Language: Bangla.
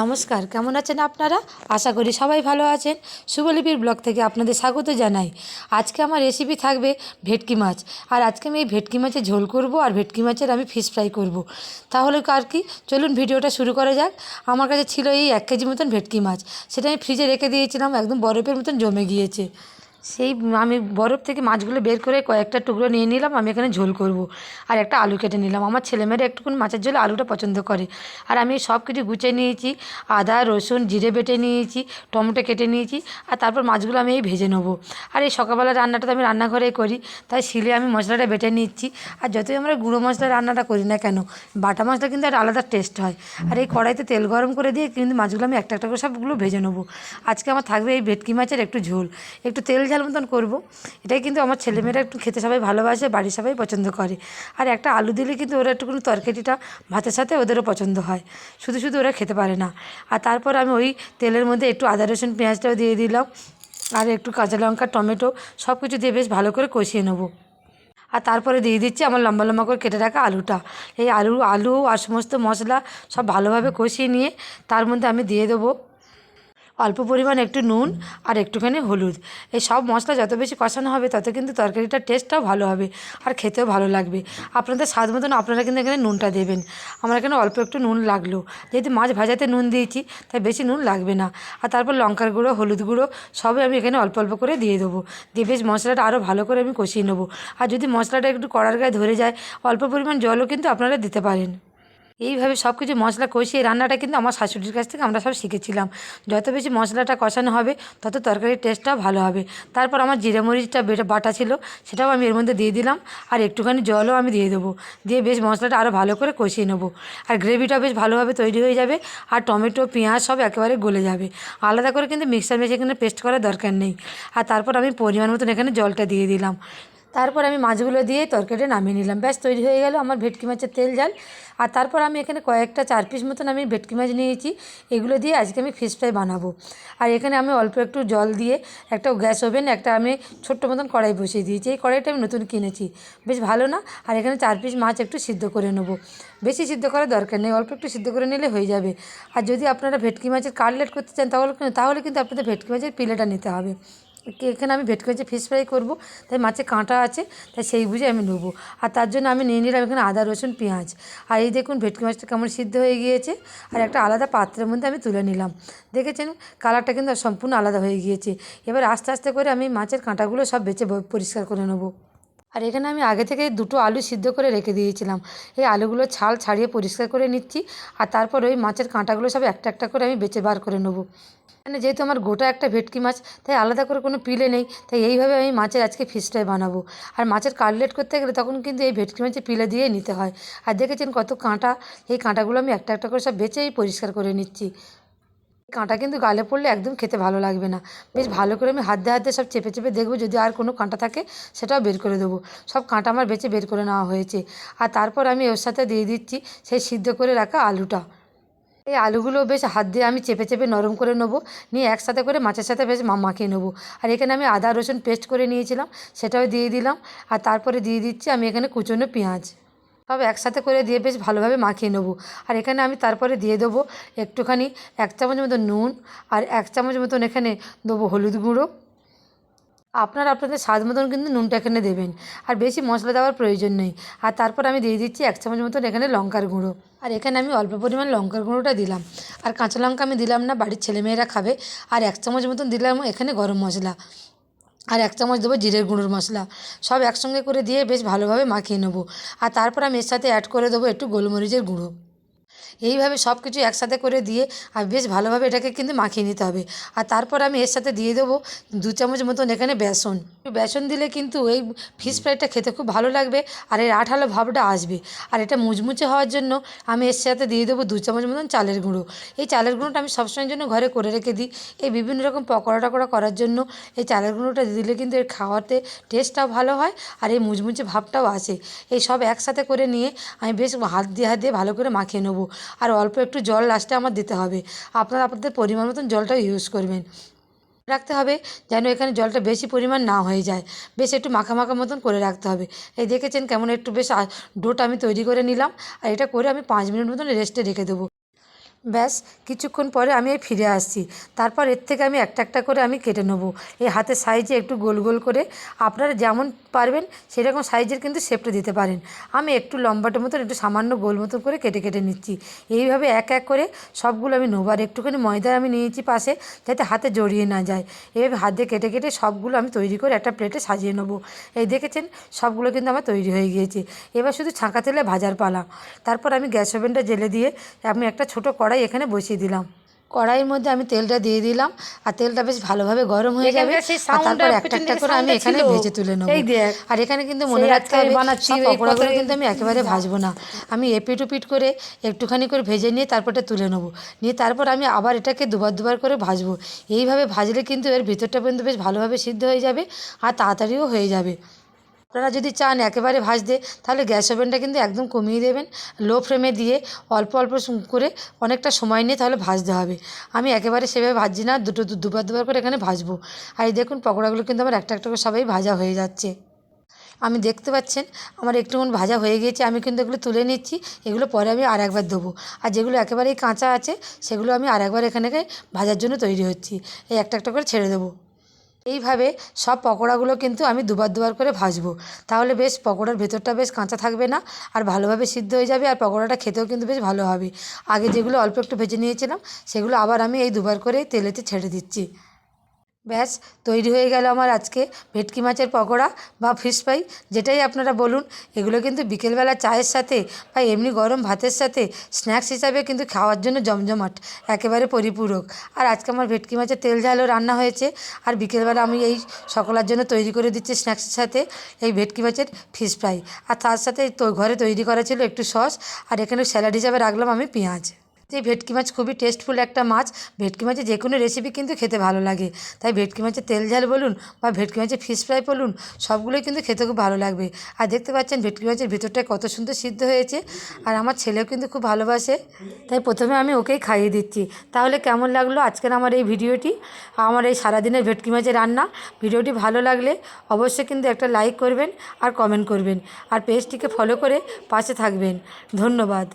নমস্কার, কেমন আছেন আপনারা? আশা করি সবাই ভালো আছেন। শুভলিপির ব্লগ থেকে আপনাদের স্বাগত জানাই। আজকে আমার রেসিপি থাকবে ভেটকি মাছ। আর আজকে আমি এই ভেটকি মাছের ঝোল করব আর ভেটকি মাছের আমি ফিশ ফ্রাই করব। তাহলে আর কি? চলুন ভিডিওটা শুরু করা যাক। আমার কাছে ছিল এই এক কেজি মতন ভেটকি মাছ। সেটা আমি ফ্রিজে রেখে দিয়েছিলাম, একদম বরফের মতন জমে গিয়েছে। সেই আমি বরফ থেকে মাছগুলো বের করে কয়েকটা টুকরো নিয়ে নিলাম, আমি এখানে ঝোল করব। আর একটা আলু কেটে নিলাম। আমার ছেলেমেয়েরা একটুকুন মাছের ঝোলে আলুটা পছন্দ করে। আর আমি সব কিছু গুছিয়ে নিয়েছি, আদা, রসুন, জিরে বেটে নিয়েছি, টমেটো কেটে নিয়েছি, আর তারপর মাছগুলো আমি এই ভেজে নেব। আর এই সকালবেলা রান্নাটা তো আমি রান্নাঘরেই করি, তাই শিলে আমি মশলাটা বেটে নিচ্ছি। আর যতই আমরা গুঁড়ো মশলা রান্নাটা করি না কেন, বাটা মশলা কিন্তু একটা আলাদা টেস্ট হয়। আর এই কড়াইতে তেল গরম করে দিয়ে কিন্তু মাছগুলো আমি একটা একটা করে সবগুলো ভেজে নেব। আজকে আমার থাকবে এই ভেটকি মাছের একটু ঝোল। একটু তেল ঝাল মতন করব। এটাই কিন্তু আমার ছেলেমেয়েরা একটু খেতে সবাই ভালোবাসে, বাড়ির সবাই পছন্দ করে। আর একটা আলু দিলে কিন্তু ওরা একটুকুনি তরকারিটা ভাতের সাথে ওদেরও পছন্দ হয়। শুধু শুধু ওরা খেতে পারে না। আর তারপর আমি ওই তেলের মধ্যে একটু আদা, রসুন, পেঁয়াজটাও দিয়ে দিলাম। আর একটু কাঁচা লঙ্কা, টমেটো সব কিছু দিয়ে বেশ ভালো করে কষিয়ে নেব। আর তারপরে দিয়ে দিচ্ছি আমার লম্বা লম্বা করে কেটে রাখা আলুটা। এই আলু আলু আর সমস্ত মশলা সব ভালোভাবে কষিয়ে নিয়ে তার মধ্যে আমি দিয়ে দেবো অল্প পরিমাণ একটু নুন আর একটুখানি হলুদ। এই সব মশলা যত বেশি কষানো হবে, তত কিন্তু তরকারিটার টেস্টটাও ভালো হবে আর খেতেও ভালো লাগবে। আপনাদের স্বাদ মতন আপনারা কিন্তু এখানে নুনটা দেবেন। আমার এখানে অল্প একটু নুন লাগল। যেহেতু মাছ ভাজাতে নুন দিয়েছি, তাই বেশি নুন লাগবে না। আর তারপর লঙ্কার গুঁড়ো, হলুদ গুঁড়ো সবই আমি এখানে অল্প অল্প করে দিয়ে দেবো। দিয়ে বেশ মশলাটা আরও ভালো করে আমি কষিয়ে নেব। আর যদি মশলাটা একটু কড়ার গায়ে ধরে যায়, অল্প পরিমাণ জলও কিন্তু আপনারা দিতে পারেন। এইভাবে সব কিছু মশলা কষিয়ে রান্নাটা কিন্তু আমার শাশুড়ির কাছ থেকে আমরা সব শিখেছিলাম। যত বেশি মশলাটা কষানো হবে, তত তরকারির টেস্টটাও ভালো হবে। তারপর আমার জিরে মরিচটা বেটা ছিল, সেটাও আমি এর মধ্যে দিয়ে দিলাম। আর একটুখানি জলও আমি দিয়ে দেবো। দিয়ে বেশ মশলাটা আরও ভালো করে কষিয়ে নেব। আর গ্রেভিটা বেশ ভালোভাবে তৈরি হয়ে যাবে। আর টমেটো, পেঁয়াজ সব একেবারে গলে যাবে। আলাদা করে কিন্তু মিক্সার মেশে এখানে পেস্ট করার দরকার নেই। আর তারপর আমি পরিমাণ মতন এখানে জলটা দিয়ে দিলাম। তারপর আমি মাছগুলো দিয়ে তরকারিটা নামিয়ে নিলাম। ব্যাস, তৈরি হয়ে গেল আমার ভেটকি মাছের তেল জাল আর তারপর আমি এখানে কয়েকটা চার পিস মতন আমি ভেটকি মাছ নিয়েছি। এগুলো দিয়ে আজকে আমি ফিশ ফ্রাই বানাবো। আর এখানে আমি অল্প একটু জল দিয়ে একটা গ্যাস ওভেন, একটা আমি ছোট্ট মতন কড়াই বসিয়ে দিয়েছি। এই কড়াইটা আমি নতুন কিনেছি। বেশ ভালো না? আর এখানে চার পিস মাছ একটু সিদ্ধ করে নেব। বেশি সিদ্ধ করার দরকার নেই, অল্প একটু সিদ্ধ করে নিলে হয়ে যাবে। আর যদি আপনারা ভেটকি মাছের কাটলেট করতে চান তাহলে তাহলে কিন্তু আপনাদের ভেটকি মাছের পিলেটা নিতে হবে। এখানে আমি ভেটকি মাছের ফিশ ফ্রাই করব, তাই মাছে কাঁটা আছে, তাই সেই বুঝে আমি নেব। আর তার জন্য আমি নিয়ে নিলাম এখানে আদা, রসুন, পেঁয়াজ। আর এই দেখুন ভেটকি মাছটা কেমন সিদ্ধ হয়ে গিয়েছে, আর একটা আলাদা পাত্রের মধ্যে আমি তুলে নিলাম। দেখেছেন? কালারটা কিন্তু সম্পূর্ণ আলাদা হয়ে গিয়েছে। এবার আস্তে আস্তে করে আমি মাছের কাঁটাগুলো সব বেছে পরিষ্কার করে নেব। আর এখানে আমি আগে থেকে দুটো আলু সিদ্ধ করে রেখে দিয়েছিলাম। এই আলুগুলো ছাল ছাড়িয়ে পরিষ্কার করে নিচ্ছি আর তারপর ওই মাছের কাঁটাগুলো সব একটা একটা করে আমি বেছে বার করে নেব। মানে যেহেতু আমার গোটা একটা ভেটকি মাছ, তাই আলাদা করে কোনো পিলে নেই, তাই এইভাবে আমি মাছের আজকে ফিশ বানাবো। আর মাছের কাটলেট করতে গেলে তখন কিন্তু এই ভেটকি মাছের পিলে দিয়েই নিতে হয়। আর দেখেছেন কত কাঁটা, এই কাঁটাগুলো আমি একটা একটা করে সব বেছেই পরিষ্কার করে নিচ্ছি। কাঁটা কিন্তু গালে পড়লে একদম খেতে ভালো লাগবে না। বেশ ভালো করে আমি হাত দিয়ে হাত সব চেপে চেপে দেখব যদি আর কোনো কাঁটা থাকে সেটাও বের করে দেবো। সব কাঁটা আমার বেছে বের করে নেওয়া হয়েছে। আর তারপর আমি ওর সাথে দিয়ে দিচ্ছি সেই সিদ্ধ করে রাখা আলুটা। এই আলুগুলো বেশ হাত দিয়ে আমি চেপে চেপে নরম করে নেব। নিয়ে একসাথে করে মাছের সাথে বেশ মাখিয়ে নেব। আর এখানে আমি আদা, রসুন পেস্ট করে নিয়েছিলাম, সেটাও দিয়ে দিলাম। আর তারপরে দিয়ে দিচ্ছি আমি এখানে কুচনো পেঁয়াজ। সব একসাথে করে দিয়ে বেশ ভালোভাবে মাখিয়ে নেব। আর এখানে আমি তারপরে দিয়ে দেবো একটুখানি এক চামচ মতো নুন আর এক চামচ মতন এখানে দেবো হলুদ গুঁড়ো। আপনারা আপনাদের স্বাদ মতন কিন্তু নুনটা এখানে দেবেন। আর বেশি মশলা দেওয়ার প্রয়োজন নেই। আর তারপর আমি দিয়ে দিচ্ছি এক চামচ মতন এখানে লঙ্কার গুঁড়ো। আর এখানে আমি অল্প পরিমাণ লঙ্কার গুঁড়োটা দিলাম। আর কাঁচা লঙ্কা আমি দিলাম না, বাড়ির ছেলেমেয়েরা খাবে। আর এক চামচ মতন দিলাম এখানে গরম মশলা। আর এক চামচ দেবো জিরের গুঁড়োর মশলা। সব একসঙ্গে করে দিয়ে বেশ ভালোভাবে মাখিয়ে নেব। আর তারপর আমি এর সাথে অ্যাড করে দেবো একটু গোলমরিচের গুঁড়ো। এইভাবে সব কিছু একসাথে করে দিয়ে আর বেশ ভালোভাবে এটাকে কিন্তু মাখিয়ে নিতে হবে। আর তারপর আমি এর সাথে দিয়ে দেবো দু চামচ মতন এখানে বেসন। বেসন দিলে কিন্তু এই ফিশ ফ্রাইটা খেতে খুব ভালো লাগবে আর এর আঠালো ভাবটা আসবে। আর এটা মুচমুচে হওয়ার জন্য আমি এর সাথে দিয়ে দেবো দু চামচ মতন চালের গুঁড়ো। এই চালের গুঁড়োটা আমি সবসময়ের জন্য ঘরে করে রেখে দিই। এই বিভিন্ন রকম পকোড়া টকোড়া করার জন্য এই চালের গুঁড়োটা দিলে কিন্তু এর খাওয়াতে টেস্টটাও ভালো হয় আর এই মুচমুচে ভাবটাও আসে। এই সব একসাথে করে নিয়ে আমি বেশ হাত দিয়ে হাত দিয়ে ভালো করে মাখিয়ে নেব। আর অল্প একটু জল লাস্টে আমার দিতে হবে। আপনারা আপনাদের পরিমাণ মতন জলটা ইউজ করবেন। রাখতে হবে যেন এখানে জলটা বেশি পরিমাণ না হয়ে যায়। বেশ একটু মাখা মাখা মতন করে রাখতে হবে। এই দেখেছেন কেমন একটু বেশ ডোটা আমি তৈরি করে নিলাম। আর এটা করে আমি পাঁচ মিনিট মতন রেস্টে রেখে দেবো। ব্যাস, কিছুক্ষণ পরে আমি ফিরে আসছি। তারপর এর থেকে আমি একটা একটা করে আমি কেটে নেব। এই হাতের সাইজে একটু গোল গোল করে আপনারা যেমন পারবেন, সেরকম সাইজের কিন্তু শেপটা দিতে পারেন। আমি একটু লম্বাটের মতন, একটু সামান্য গোল মতন করে কেটে কেটে নিচ্ছি। এইভাবে এক এক করে সবগুলো আমি নেব। আর একটুখানি ময়দা আমি নিয়েছি পাশে, যাতে হাতে জড়িয়ে না যায়। এইভাবে হাত দিয়ে কেটে কেটে সবগুলো আমি তৈরি করে একটা প্লেটে সাজিয়ে নেব। এই দেখেছেন, সবগুলো কিন্তু আমার তৈরি হয়ে গিয়েছে। এবার শুধু ছাঁকা তেলে ভাজার পালা। তারপর আমি গ্যাস ওভেনটা জেলে দিয়ে আমি একটা ছোটো কড়াই এখানে বসিয়ে দিলাম। কড়াইয়ের মধ্যে আমি তেলটা দিয়ে দিলাম আর তেলটা বেশ ভালোভাবে গরম হয়ে যাবে তারপর একটা একটা করে আমি এখানে ভেজে তুলে নেব। আর এখানে কিন্তু মনে রাখতে হবে সব পকোড়াগুলো কিন্তু আমি একেবারে ভাজবো না। আমি এপিট উপিট করে একটুখানি করে ভেজে নিয়ে তারপরটা তুলে নেব। নিয়ে তারপর আমি আবার এটাকে দুবার দুবার করে ভাজবো। এইভাবে ভাজলে কিন্তু এর ভিতরটা পর্যন্ত বেশ ভালোভাবে সিদ্ধ হয়ে যাবে আর তাড়াতাড়িও হয়ে যাবে। আপনারা যদি চান একেবারে ভাজতে তাহলে গ্যাস ওভেনটা কিন্তু একদম কমিয়ে দেবেন। লো ফ্লেমে দিয়ে অল্প অল্প করে অনেকটা সময় নিয়ে তাহলে ভাজতে হবে। আমি একেবারে সেভাবে ভাজছি না, দুটো দুবার দুবার করে এখানে ভাজবো। আর দেখুন পকোড়াগুলো কিন্তু আমার একটা একটা করে সবাই ভাজা হয়ে যাচ্ছে। আমি দেখতে পাচ্ছেন, আমার একটুক্ষণ ভাজা হয়ে গিয়েছে, আমি কিন্তু এগুলো তুলে নিচ্ছি, এগুলো পরে আমি আর একবার দেবো। আর যেগুলো একেবারেই কাঁচা আছে, সেগুলো আমি আর একবার এখানে ভাজার জন্য তৈরি হচ্ছি। এই একটা একটা করে ছেড়ে দেবো। এইভাবে সব পকোড়াগুলো কিন্তু আমি দুবার দুবার করে ভাজবো। তাহলে বেশ পকোড়ার ভেতরটা বেশ কাঁচা থাকবে না আর ভালোভাবে সিদ্ধ হয়ে যাবে আর পকোড়াটা খেতেও কিন্তু বেশ ভালো হবে। আগে যেগুলো অল্প একটু ভেজে নিয়েছিলাম, সেগুলো আবার আমি এই দুবার করে তেলেতে ছেড়ে দিচ্ছি। ব্যাস, তৈরি হয়ে গেল আমার আজকে ভেটকি মাছের পকোড়া বা ফিশ ফ্রাই যেটাই আপনারা বলুন। এগুলো কিন্তু বিকেলবেলা চায়ের সাথে বা এমনি গরম ভাতের সাথে স্ন্যাক্স হিসাবে কিন্তু খাওয়ার জন্য জমজমাট, একেবারে পরিপূরক। আর আজকে আমার ভেটকি মাছের তেল ঝালও রান্না হয়েছে। আর বিকেলবেলা আমি এই সকলের জন্য তৈরি করে দিচ্ছি স্ন্যাক্সের সাথে এই ভেটকি মাছের ফিশ ফ্রাই আর তার সাথে ঘরে তৈরি করা ছিল একটু সস। আর এখানে স্যালাড হিসাবে রাখলাম আমি পেঁয়াজ। এই ভেটকি মাছ খুবই টেস্টফুল একটা মাছ। ভেটকি মাছের যে কোনো রেসিপি কিন্তু খেতে ভালো লাগে। তাই ভেটকি মাছের তেল ঝাল বলুন বা ভেটকি মাছের ফিশ ফ্রাই বলুন, সবগুলোই কিন্তু খেতে খুব ভালো লাগবে। আর দেখতে পাচ্ছেন ভেটকি মাছের ভিতরটা কত সুন্দর সিদ্ধ হয়েছে। আর আমার ছেলেও কিন্তু খুব ভালোবাসে। তাই প্রথমে আমি ওকেই খাইয়ে দিচ্ছি। তাহলে কেমন লাগল আজকের আমার এই ভিডিওটি? আমার এই সারাদিনের ভেটকি মাছের রান্না। ভিডিওটি ভালো লাগলে অবশ্যই কিন্তু একটা লাইক করবেন আর কমেন্ট করবেন। আর পেজটিকে ফলো করে পাশে থাকবেন। ধন্যবাদ।